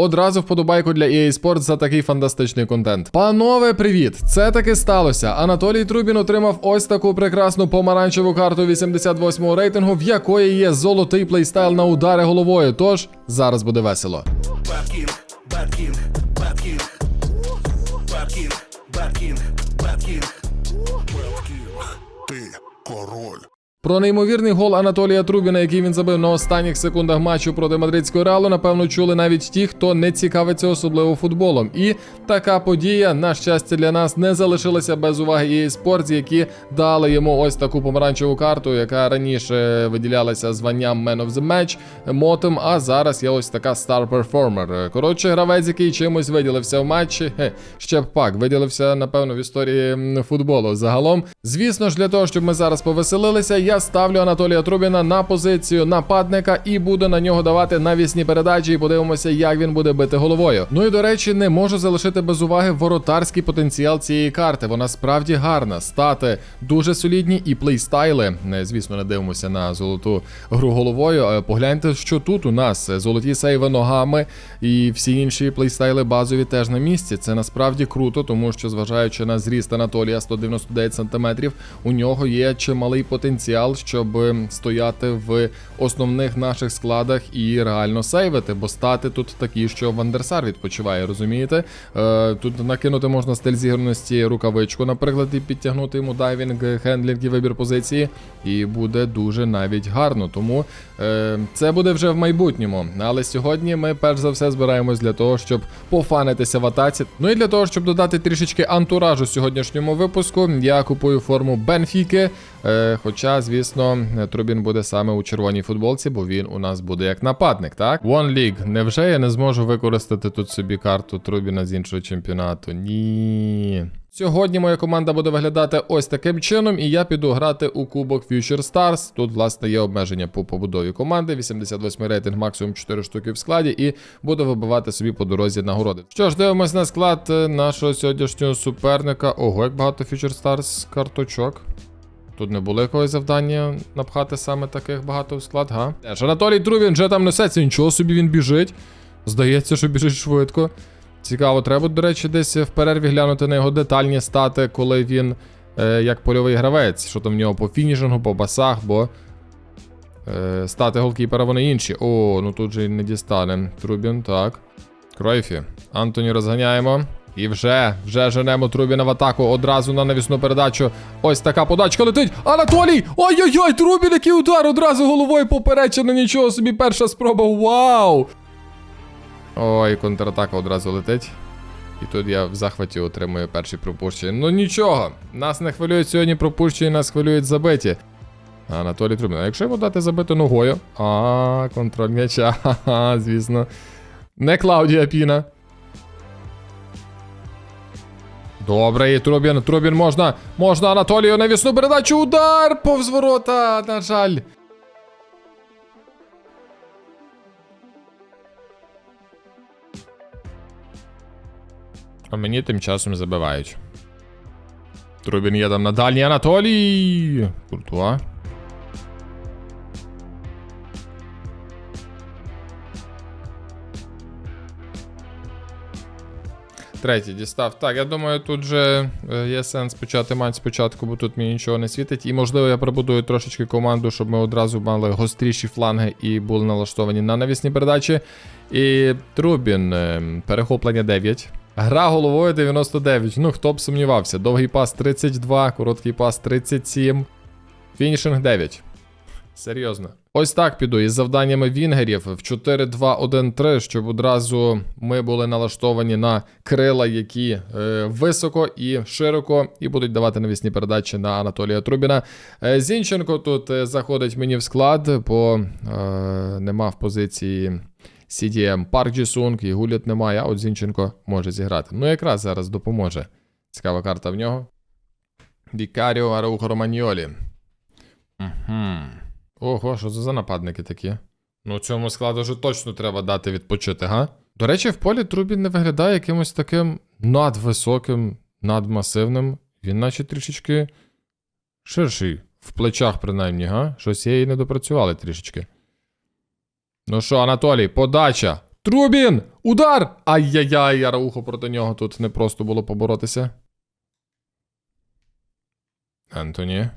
Одразу вподобайку для EA Sports за такий фантастичний контент. Панове, привіт! Це таки сталося. Анатолій Трубін отримав ось таку прекрасну помаранчеву карту 88-го рейтингу, в якої є золотий плейстайл на удари головою. Тож зараз буде весело. Ти король. Про неймовірний гол Анатолія Трубіна, який він забив на останніх секундах матчу проти мадридського реалу, напевно, чули навіть ті, хто не цікавиться особливо футболом. І така подія, на щастя, для нас не залишилася без уваги EA Sports, які дали йому ось таку помаранчеву карту, яка раніше виділялася званням Man of the Match мотом, а зараз є ось така Star Performer. Коротше, гравець, який чимось виділився в матчі. Хе, ще б пак виділився, напевно, в історії футболу. Загалом, звісно ж, для того, щоб ми зараз повеселилися, я ставлю Анатолія Трубіна на позицію нападника і буду на нього давати навісні передачі. І подивимося, як він буде бити головою. Ну і до речі, не можу залишити без уваги воротарський потенціал цієї карти. Вона справді гарна. Стати дуже солідні і плейстайли. Звісно, не дивимося на золоту гру головою. Е, Погляньте, що тут у нас золоті сейви ногами і всі інші плейстайли базові теж на місці. Це насправді круто, тому що, зважаючи на зріст Анатолія 199 см, у нього є чималий потенціал, щоб ем, стояти в основних наших складах і реально сейвити, бо стати тут такі, що Вандерсар відпочиває, розумієте? Е, тут накинути можна стиль зіграності рукавичку, наприклад, і підтягнути йому дайвінг, хендлінг і вибір позиції, і буде дуже навіть гарно. Тому е, це буде вже в майбутньому. Але сьогодні ми перш за все збираємось для того, щоб пофанитися в атаці. Ну і для того, щоб додати трішечки антуражу сьогоднішньому випуску, я купую форму Бенфіки. Е, хоча, звісно, Трубін буде саме у червоній футболці, бо він у нас буде як нападник, так? One League. Невже я не зможу використати тут собі карту Трубіна з іншого чемпіонату? Ні. Сьогодні моя команда буде виглядати ось таким чином, і я піду грати у Кубок Future Stars. Тут, власне, є обмеження по побудові команди. 88 рейтинг, максимум 4 штуки в складі, і буду вибивати собі по дорозі нагороди. Що ж, дивимось на склад е, нашого сьогоднішнього суперника. Ого, як багато Future Stars карточок. Тут не було якогось завдання напхати саме таких багато в склад, га? Теж Анатолій Трубін вже там несеться, нічого собі він біжить. Здається, що біжить швидко. Цікаво, треба, до речі, десь в перерві глянути на його детальні стати, коли він е, як польовий гравець, що там в нього по фінішингу, по басах, бо е, стати голкіпера вони інші. О, ну тут же й не дістане. Трубін, так. Кройфі. Антоні розганяємо. І вже, вже женемо Трубіна в атаку одразу на навісну передачу. Ось така подачка летить. Анатолій! Ой-ой-ой, Трубін, який удар одразу головою поперечено. Нічого собі, перша спроба. Вау! Ой, контратака одразу летить. І тут я в захваті отримую перші пропущення. Ну нічого, нас не хвилюють сьогодні пропущення, нас хвилюють забиті. Анатолій Трубін. А якщо йому дати забити ногою? А, контроль м'яча, звісно. Не Клаудія Піна. Добре, і Трубін, Трубін можна. Можна Анатолію навісну передачу. Удар повз ворота, на жаль. А мені тим часом забивають. Трубін є там на дальній Анатолій. Куртуа. Третій дістав. Так, я думаю, тут же е, є сенс почати матч спочатку, бо тут мені нічого не світить. І можливо я прибудую трошечки команду, щоб ми одразу мали гостріші фланги і були налаштовані на навісні передачі. І Трубін, е, перехоплення 9. Гра головою 99. Ну, хто б сумнівався. Довгий пас 32, короткий пас 37. Фінішинг 9. Серйозно. Ось так піду із завданнями вінгерів в 4-2-1-3, щоб одразу ми були налаштовані на крила, які е, високо і широко, і будуть давати навісні передачі на Анатолія Трубіна. Е, Зінченко тут е, заходить мені в склад, бо е, нема в позиції CDM Парк Джісунг і Гуліт немає, а от Зінченко може зіграти. Ну, якраз зараз допоможе. Цікава карта в нього. Вікаріо Араухо Романьолі. Угу. Ого, що це за нападники такі? Ну, цьому складу вже точно треба дати відпочити, га? До речі, в полі Трубін не виглядає якимось таким надвисоким, надмасивним. Він наче трішечки ширший. В плечах, принаймні, га? Щось її не допрацювали трішечки. Ну що, Анатолій, подача. Трубін! Удар! Ай-яй-яй, Араухо проти нього тут не просто було поборотися. Ентоні.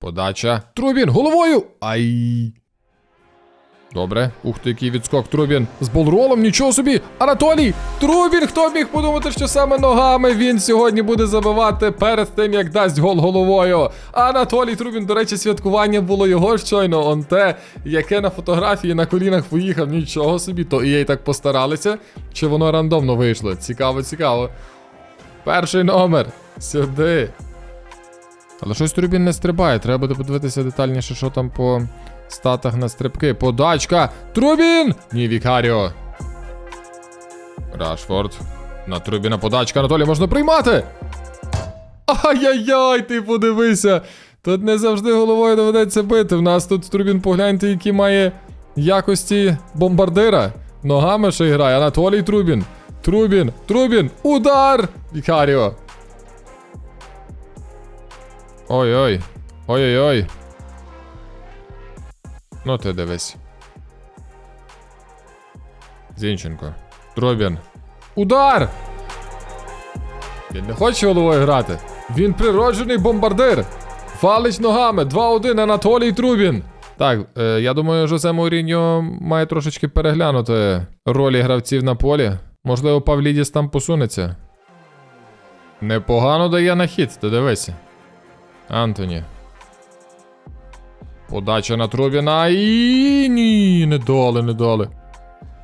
Подача. Трубін! Головою! Ай! Добре. Ух ти, який відскок Трубін. З болролом, нічого собі! Анатолій! Трубін! Хто міг подумати, що саме ногами він сьогодні буде забивати перед тим, як дасть гол головою. Анатолій Трубін, до речі, святкування було його щойно. Он те, яке на фотографії на колінах поїхав. Нічого собі, то і так постаралися. Чи воно рандомно вийшло? Цікаво, цікаво. Перший номер. Сюди. Але щось Трубін не стрибає. Треба буде подивитися детальніше, що там по статах на стрибки. Подачка. Трубін! Ні, Вікаріо. Рашфорд. На Трубіна подачка. Анатолій можна приймати. Ай-яй-яй, ти подивися. Тут не завжди головою доведеться бити. В нас тут Трубін, погляньте, які має якості бомбардира. Ногами ще грає. Анатолій Трубін. Трубін, Трубін, удар! Вікаріо. Ой-ой. Ой-ой-ой. Ну ти дивись. Зінченко. Трубін. Удар! Він не хоче головою грати. Він природжений бомбардир. Валить ногами. 2-1 Анатолій Трубін. Так, е, я думаю, Жозе Мауріньо має трошечки переглянути ролі гравців на полі. Можливо, Павлідіс там посунеться. Непогано дає на хід, ти дивися. Антоні. Подача на Трубіна. І ні, не дали, не дали.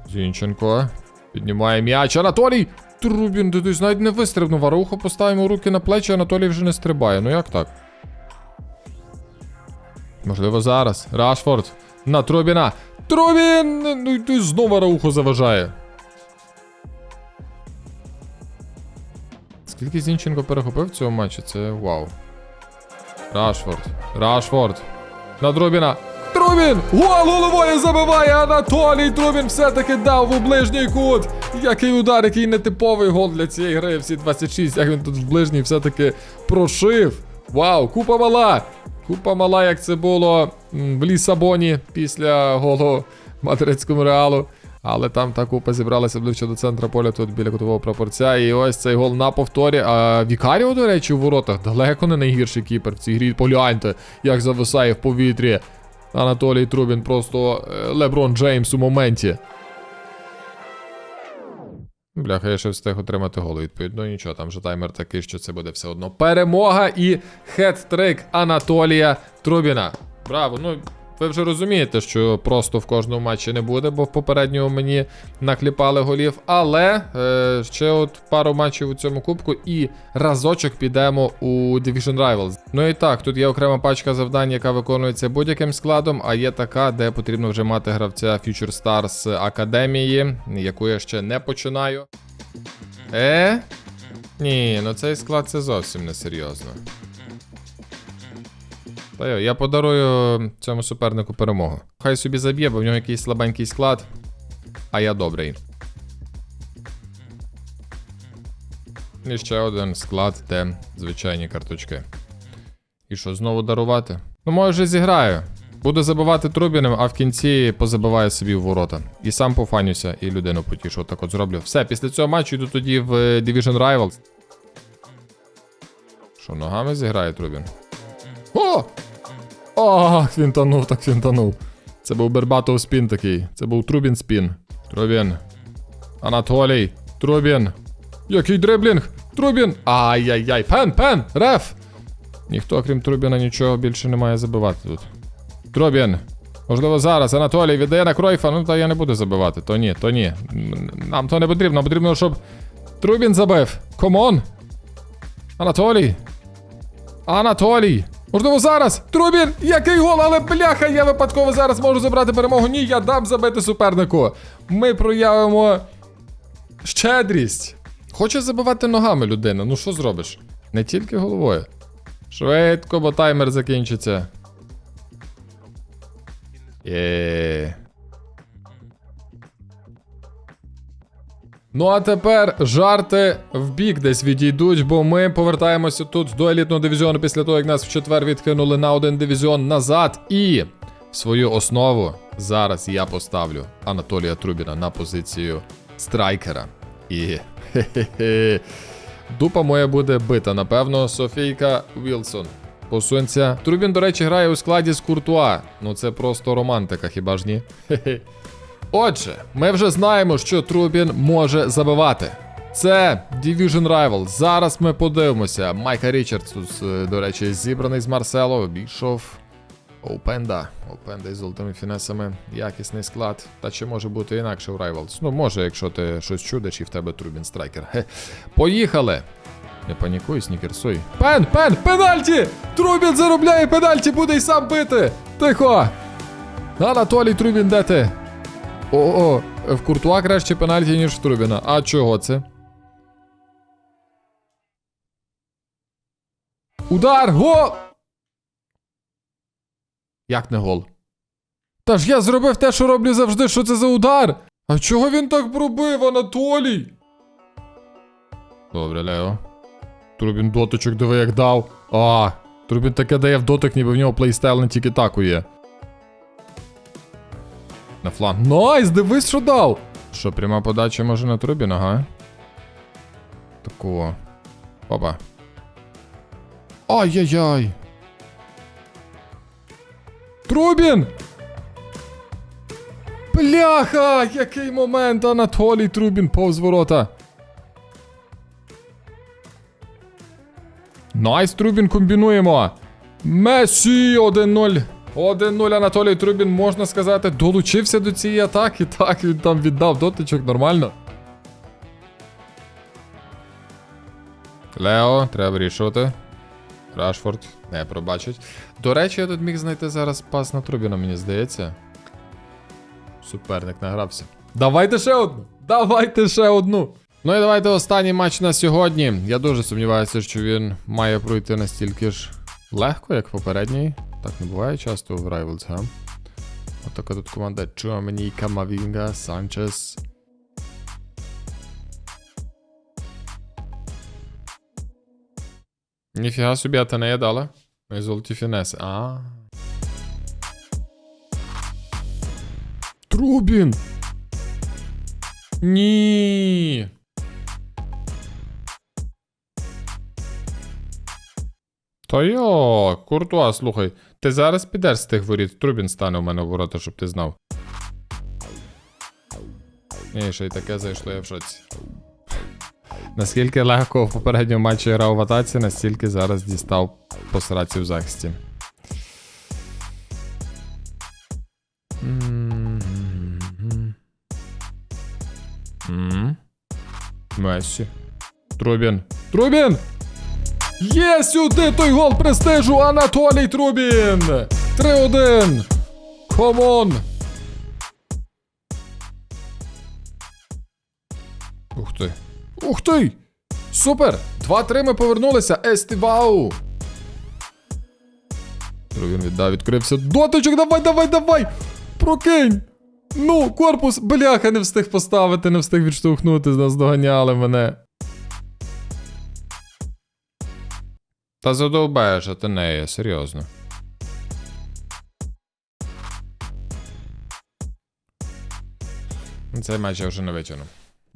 Зінченко. Піднімає м'яч. Анатолій! Трубін, ти навіть не вистрибнув. Арухо поставимо руки на плечі, Анатолій вже не стрибає. Ну як так? Можливо, зараз. Рашфорд. На Трубіна. Трубін! Ну і ти знову Араухо заважає. Скільки Зінченко перехопив в цьому матчі? Це вау. Рашфорд. Рашфорд. На Трубіна. Трубін! Гол головою забиває Анатолій Трубін все-таки дав у ближній кут. Який удар, який нетиповий гол для цієї гри. Всі 26, як він тут в ближній все-таки прошив. Вау, купа мала! Купа мала, як це було в Лісабоні після голу мадридському реалу. Але там та купа зібралася ближче до центра поля, тут біля кутового прапорця. І ось цей гол на повторі. А Вікаріо, до речі, у воротах далеко не найгірший кіпер в цій грі. Погляньте, як зависає в повітрі. Анатолій Трубін просто е, Леброн Джеймс у моменті. Бляха, я ще встиг отримати гол відповідно. Нічого, там же таймер такий, що це буде все одно. Перемога і хет-трик Анатолія Трубіна. Браво! Ну, ви вже розумієте, що просто в кожному матчі не буде, бо в попередньому мені накліпали голів. Але е, ще от пару матчів у цьому кубку і разочок підемо у Division Rivals. Ну і так, тут є окрема пачка завдань, яка виконується будь-яким складом, а є така, де потрібно вже мати гравця Future Stars Академії, яку я ще не починаю. Е? Ні, ну цей склад це зовсім не серйозно. Та я подарую цьому супернику перемогу. Хай собі заб'є, бо в нього якийсь слабенький склад, а я добрий. І ще один склад, де звичайні карточки. І що, знову дарувати? Ну, може, зіграю. Буду забивати Трубіним, а в кінці позабиваю собі в ворота. І сам пофанюся, і людину потішу. Так от зроблю. Все, після цього матчу йду тоді в е, Division Rivals. Що, ногами зіграє Трубін? О! Ах, фінтанув, так фінтанув. Це був Бербатов спін такий. Це був Трубін спін. Трубін. Анатолій. Трубін. Який дриблінг? Трубін. Ай-яй-яй. Пен, пен, реф. Ніхто, крім Трубіна, нічого більше не має забивати тут. Трубін. Можливо, зараз Анатолій віддає на Кройфа. Ну, та я не буду забивати. То ні, то ні. Нам то не потрібно. Потрібно, щоб Трубін забив. Комон. Анатолій. Анатолій. Можливо, зараз. Трубін, який гол, але бляха, я випадково зараз можу забрати перемогу. Ні, я дам забити супернику. Ми проявимо щедрість. Хоче забивати ногами людина. Ну що зробиш? Не тільки головою. Швидко, бо таймер закінчиться. Є. Ну а тепер жарти в бік десь відійдуть, бо ми повертаємося тут до елітного дивізіону після того, як нас в четвер відкинули на один дивізіон назад. І свою основу зараз я поставлю Анатолія Трубіна на позицію страйкера. І хе-хе-хе. Дупа моя буде бита, напевно, Софійка Вілсон. Посунься. Трубін, до речі, грає у складі з Куртуа. Ну це просто романтика, хіба ж ні? Хе-хе. Отже, ми вже знаємо, що Трубін може забивати. Це Division Rival. Зараз ми подивимося. Майка Річардс, е, до речі, зібраний з Марсело, обійшов. Опенда. Опенда із золотими фінесами. Якісний склад. Та чи може бути інакше в Rivals? Ну, може, якщо ти щось чудиш і в тебе Трубін страйкер. Хе. Поїхали! Не панікуй, снікерсуй. Пен, пен, пенальті! Трубін заробляє пенальті, буде й сам бити! Тихо! Анатолій Трубін, де ти? О-о, в Куртуа краще пенальті, ніж в Трубіна. А чого це? Удар! Гол! Як не гол? Та ж я зробив те, що роблю завжди, що це за удар? А чого він так пробив, Анатолій? Добре, Лео. Трубін дотичок диви як дав. А, Трубін таке дає в дотик, ніби в нього плейстайл не тільки таку є. На фланг. Найс, дивись, що дав! Що, пряма подача може на Трубін, ага. Такого. Опа. Ай-яй-яй. Трубін! Бляха! Який момент, Анатолій Трубін повз ворота. Найс, Трубін, комбінуємо. Месі 1-0. 1-0 Анатолій Трубін, можна сказати, долучився до цієї атаки. Так, він там віддав дотичок нормально. Лео, треба вирішувати. Рашфорд не пробачить. До речі, я тут міг знайти зараз пас на Трубіна, мені здається. Суперник награвся. Давайте ще одну! Давайте ще одну! Ну і давайте останній матч на сьогодні. Я дуже сумніваюся, що він має пройти настільки ж легко, як попередній. Так не буває часто в Rivals, га? Отака тут команда Чуамені, Камавінга, Санчес. Ніфіга собі, а ти не дала? Мої золоті фінеси. А. Трубін! Ні. Та йо, Куртуа, слухай, ти зараз підеш з тих воріт, Трубін стане у мене в ворота, щоб ти знав. Ні, ще й таке зайшло, я в шоці. Наскільки легко в попередньому матчі грав в атаці, настільки зараз дістав по сраці в захисті. Месі. Трубін. Трубін! Є сюди той гол престижу Анатолій Трубін! 3-1! Комон! Ух ти. Ух ти! Супер! 2-3 ми повернулися. Естівау! Трубін віддав, відкрився. Дотичок, давай, давай, давай! Прокинь! Ну, корпус, бляха, не встиг поставити, не встиг відштовхнути, наздоганяли мене. Та задовбаєш, а ти не є, серйозно. Цей матч я вже не витягну.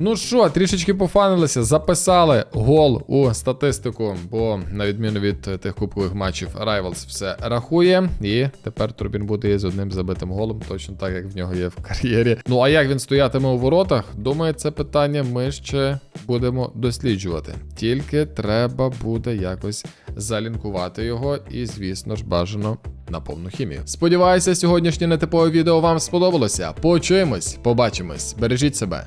Ну що, трішечки пофанилися, записали гол у статистику, бо на відміну від тих кубкових матчів Rivals все рахує. І тепер Турбін буде з одним забитим голом, точно так як в нього є в кар'єрі. Ну а як він стоятиме у воротах? Думаю, це питання ми ще будемо досліджувати. Тільки треба буде якось залінкувати його, і, звісно ж, бажано на повну хімію. Сподіваюся, сьогоднішнє нетипове відео вам сподобалося. Почуємось, побачимось, бережіть себе.